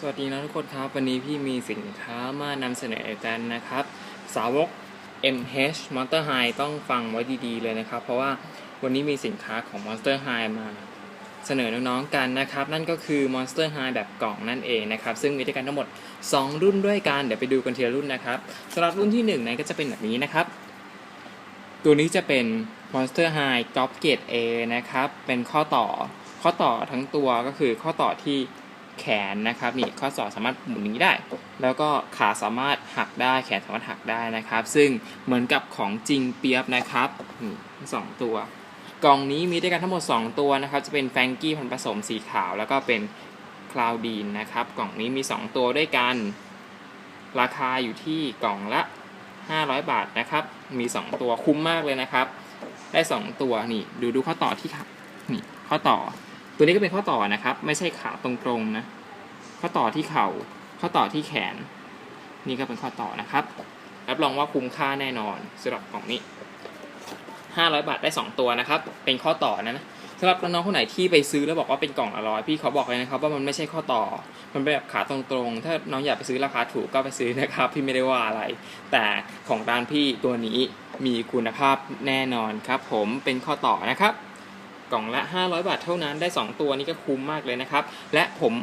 สวัสดีนะทุกคนครับ วันนี้พี่มีสินค้ามานำเสนอกันนะครับ สาวก MH Monster High ต้องฟังไว้ดีๆเลยนะครับ เพราะว่าวันนี้มีสินค้าของ Monster High มาเสนอน้องๆกันนะครับ นั่นก็คือ Monster High แบบกล่องนั่นเองนะครับ ซึ่งมีด้วยกันทั้งหมด 2 รุ่นด้วยกัน เดี๋ยวไปดูกันทีละรุ่นนะครับสำหรับรุ่นที่1นั้นก็จะเป็นแบบนี้นะครับ ตัวนี้จะเป็น Monster High Top Grade A นะครับ เป็นข้อต่อข้อต่อทั้งตัวก็คือข้อต่อที่ แขนนะครับนี่ข้อศอกสามารถหมุนอย่างนี้ได้ แล้วก็ขาสามารถหักได้แขนสามารถหักได้นะครับ ซึ่งเหมือนกับของจริงเปียบนะครับนี่สองตัวกล่องนี้มีด้วยกันทั้งหมด 2 ตัวนะครับ จะเป็นแฟงกี้พันผสมสีขาว แล้วก็เป็นคลาวดีนนะครับ กล่องนี้มี 2 ตัวด้วยกัน ราคาอยู่ที่กล่องละ 500 บาทนะครับ มี 2 ตัวคุ้มมากเลยนะครับ ได้ 2 ตัวนี่ดูดูข้อต่อที่ขานี่ข้อต่อ ตัวนี้ก็เป็นข้อต่อนะครับ ไม่ใช่ขาตรงๆนะ ข้อต่อที่เข่า ข้อต่อที่แขน นี่ก็เป็นข้อต่อนะครับ รับรองว่าคุ้มค่าแน่นอนสำหรับกล่องนี้ 500 บาทได้ 2 ตัวนะครับ เป็นข้อต่อนะนะสำหรับน้องๆคนไหนที่ไปซื้อแล้วบอกว่าเป็นกล่องละร้อยพี่เขาบอกเลยนะครับว่ามันไม่ใช่ข้อต่อ มันเป็นแบบขาตรงๆ ถ้าน้องอยากไปซื้อราคาถูกก็ไปซื้อนะครับ พี่ไม่ได้ว่าอะไร แต่ของร้านพี่ตัวนี้มีคุณภาพแน่นอนครับ ผมเป็นข้อต่อนะครับ กล่องละ 500 บาทเท่านั้นได้ 2 ตัวนี้ก็คุ้มมากเลยนะครับ และผม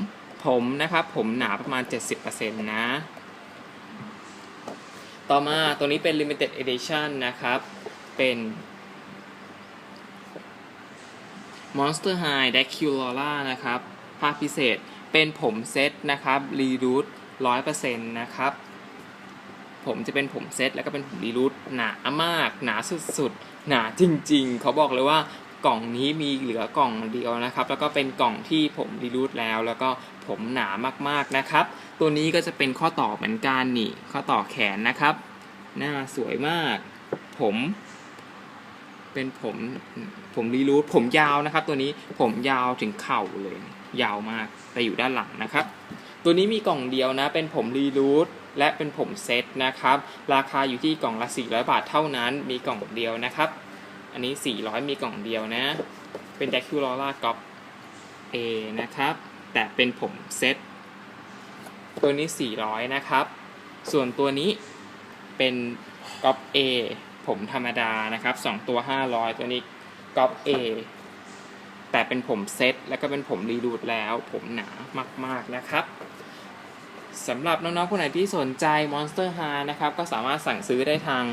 ผมนะครับผมหนาประมาณ 70%นะ ต่อมาตัวนี้เป็น limited edition นะครับ เป็น Monster High d a c u l a r a นะครับ ภาคพิเศษเป็นผมเซตนะครับ รีรูท100%นะครับ ผมจะเป็นผมเซตแล้วก็เป็นผมรีรูทหนามาก หนาสุดๆ หนาจริงๆ เขาบอกเลยว่า กล่องนี้มีเหลือกล่องเดียวนะครับ แล้วก็เป็นกล่องที่ผมรีรูทแล้ว แล้วก็ผมหนามากๆนะครับ ตัวนี้ก็จะเป็นข้อต่อเหมือนกันนี่ ข้อต่อแขนนะครับ หน้าสวยมาก ผม เป็นผมผมรีรูทผมยาวนะครับ ตัวนี้ผมยาวถึงเข่าเลย ยาวมากแต่อยู่ด้านหลังนะครับ ตัวนี้มีกล่องเดียวนะ เป็นผมรีรูทและเป็นผมเซตนะครับ ราคาอยู่ที่กล่องละ400บาทเท่านั้น มีกล่องเดียวนะครับ อันนี้ 400 มีกล่องเดียวนะ เป็น d a c u l a r a g o p A นะครับ แต่เป็นผมเซต ตัวนี้ 400 นะครับ ส่วนตัวนี้เป็นก๊อป A ผมธรรมดานะครับ 2 ตัว 500 ตัวนี้ก๊อป A แต่เป็นผมเซตแล้วก็เป็นผมรีดูดแล้ว ผมหนามาก ๆ นะครับสำหรับน้อง ๆ คนไหนที่สนใจ Monster High นะครับ ก็สามารถสั่งซื้อได้ทาง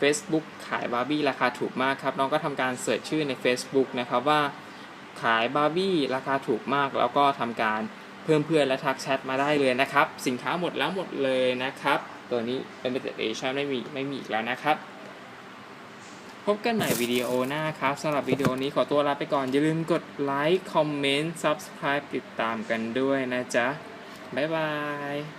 Facebook ขายบาร์บี้ราคาถูกมากครับ น้องก็ทำการเสิร์ชชื่อใน Facebook นะครับว่าขายบาร์บี้ราคาถูกมาก แล้วก็ทำการเพิ่มเพื่อนและทักแชทมาได้เลยนะครับ สินค้าหมดแล้วหมดเลยนะครับ ตัวนี้เป็น limited edition ไม่มีไม่มีอีกแล้วนะครับ พบกันใหม่วิดีโอหน้าครับสำหรับวิดีโอนี้ขอตัวลาไปก่อน อย่าลืมกดไลค์คอมเมนต์ Subscribe ติดตามกันด้วยนะจ๊ะ บ๊ายบาย